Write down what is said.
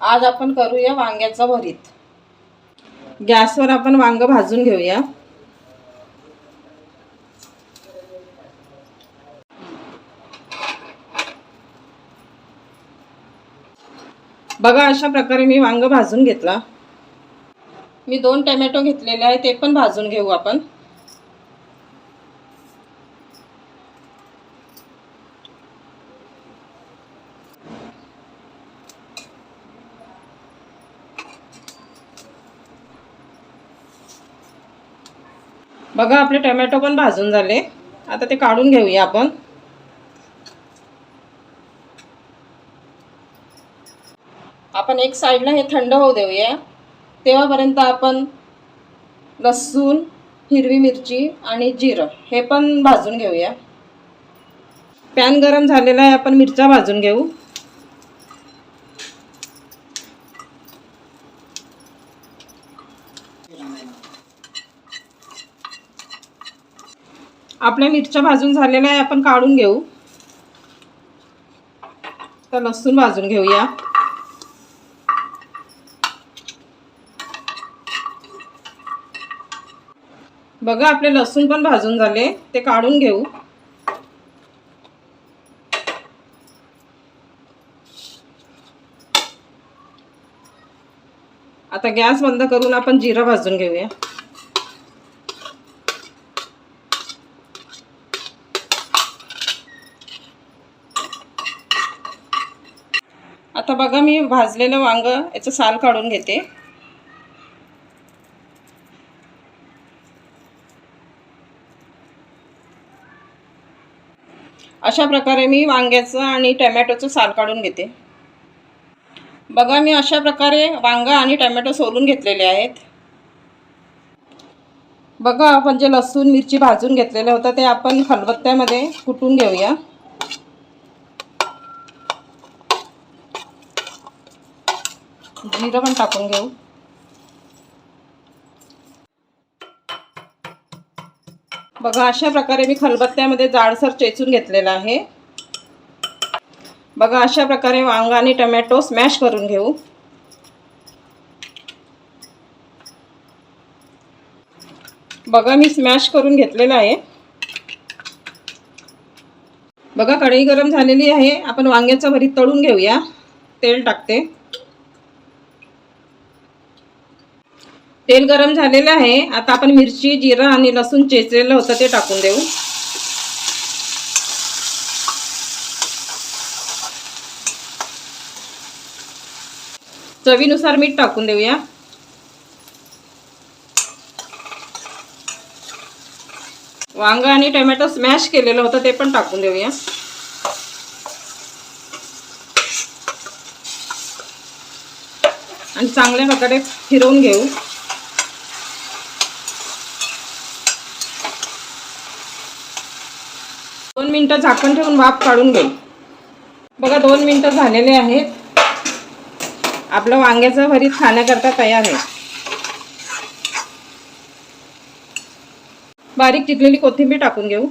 आज आपण करूया वांग्याचं भरीत. गॅसवर आपण वांग भाजून घेऊया. बघा अशा प्रकारे मी वांग भाजून घेतला. मी दोन टमॅटो घेतलेले आहे ते पण भाजून घेऊ आपण. बघा आपले टोमॅटो पण भाजून झाले. आता ते काढून घेऊया आपण. आपण एक साईडला हे थंड होऊ देऊया. तेव्हापर्यंत आपण लसूण हिरवी मिरची आणि जिरं हे पण भाजून घेऊया. पॅन गरम झालेला आहे आपण मिरच्या भाजून घेऊ. आपल्या मिरच्या भाजून झालेल्या आहे आपण काढून घेऊ. तर लसूण भाजून घेऊया. बघा आपले लसूण पण भाजून झाले ते काढून घेऊ. आता गॅस बंद करून आपण जिरा भाजून घेऊया. आता बघा मी भाजलेलं वांग याचं साल काढून घेते. अशा प्रकारे मी वांग्याचं आणि टमॅटोचं साल काढून घेते. बघा मी अशा प्रकारे वांगा आणि टमॅटो सोलून घेतलेले आहेत. बघा आपण जे लसूण मिरची भाजून घेतलेलं होतं ते आपण खलबत्त्यामध्ये कुटून घेऊया. जिरं पण टाकून घेऊ. बघा अशा प्रकारे मी खलबत्त्यामध्ये जाडसर चेचून घेतलेला आहे. बघा अशा प्रकारे वांगा आणि टमॅटो स्मॅश करून घेऊ. बघा मी स्मॅश करून घेतलेला आहे. बघा कढई गरम झालेली आहे. आपण वांग्याचं भरीत तळून घेऊया. तेल टाकते. तेल गरम झालेलं आहे. आता आपण मिरची जिरा आणि लसूण चेचलेलं होतं ते टाकून देऊ. चवीनुसार मीठ टाकून देऊया. वांग आणि टोमॅटो स्मॅश केलेलं होतं ते पण टाकून देऊया. आणि चांगल्या प्रकारे फिरवून घेऊ. मिनटं झाकण ठेवून वाफ काढून घेऊ. बघा दोन मिनटं झालेले आहेत. आपलं वांग्याचं भरीत खाण्याकरता तयार आहे. बारीक चिरलेली कोथिंबीर टाकून घेऊ.